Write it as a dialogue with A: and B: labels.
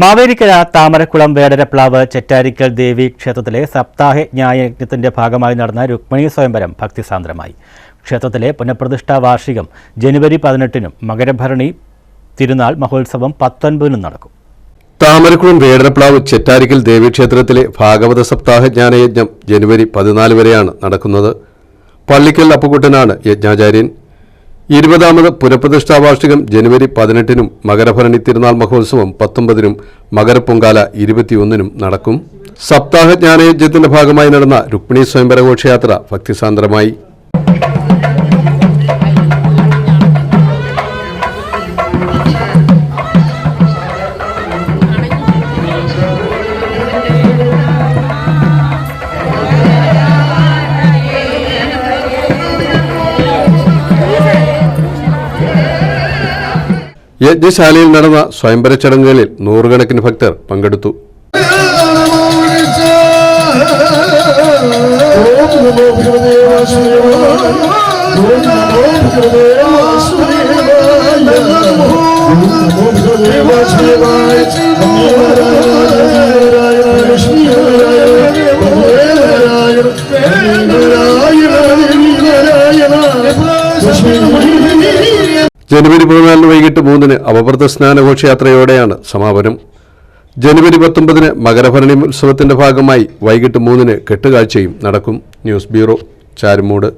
A: മാവേലിക്കര താമരക്കുളം വേടരപ്ലാവ് ചെറ്റാരിക്കൽ ദേവി ക്ഷേത്രത്തിലെ സപ്താഹ ന്യായജ്ഞത്തിന്റെ ഭാഗമായി നടന്ന രുക്മിണി സ്വയംവരം ഭക്തിസാന്ദ്രമായി. ക്ഷേത്രത്തിലെ പുനഃപ്രതിഷ്ഠാ വാർഷികം ജനുവരി പതിനെട്ടിനും മകരഭരണി തിരുനാൾ മഹോത്സവം പത്തൊൻപതിനും നടക്കും.
B: താമരക്കുളം വേടരപ്ലാവ് ചെറ്റാരിക്കൽ ദേവീക്ഷേത്രത്തിലെ ഭാഗവത സപ്താഹ ജ്ഞാനയജ്ഞം ജനുവരി പതിനാല് വരെയാണ് നടക്കുന്നത്. പള്ളിക്കൽ അപ്പുകുട്ടനാണ് യജ്ഞാചാര്യൻ. ഇരുപതാമത് പുനഃപ്രതിഷ്ഠാ വാർഷികം ജനുവരി പതിനെട്ടിനും മകരഭരണി തിരുനാൾ മഹോത്സവം പത്തൊമ്പതിനും മകരപ്പൊങ്കാല ഇരുപത്തിയൊന്നിനും നടക്കും. സപ്താഹ ജ്ഞാനയജ്ഞത്തിന്റെ ഭാഗമായി നടന്ന രുക്മിണി സ്വയംവര ഘോഷയാത്ര ഭക്തിസാന്ദ്രമായി. യജ്ഞശാലയിൽ നടന്ന സ്വയംവര ചടങ്ങുകളിൽ നൂറുകണക്കിന് ഭക്തർ പങ്കെടുത്തു. ജനുവരി പതിനാലിന് വൈകിട്ട് മൂന്നിന് അപവൃത സ്നാനഘോഷയാത്രയോടെയാണ് സമാപനം. ജനുവരി പത്തൊമ്പതിന് മകരഭരണി ഉത്സവത്തിന്റെ ഭാഗമായി വൈകിട്ട് മൂന്നിന് കെട്ടുകാഴ്ചയും നടക്കും. News bureau Charummood.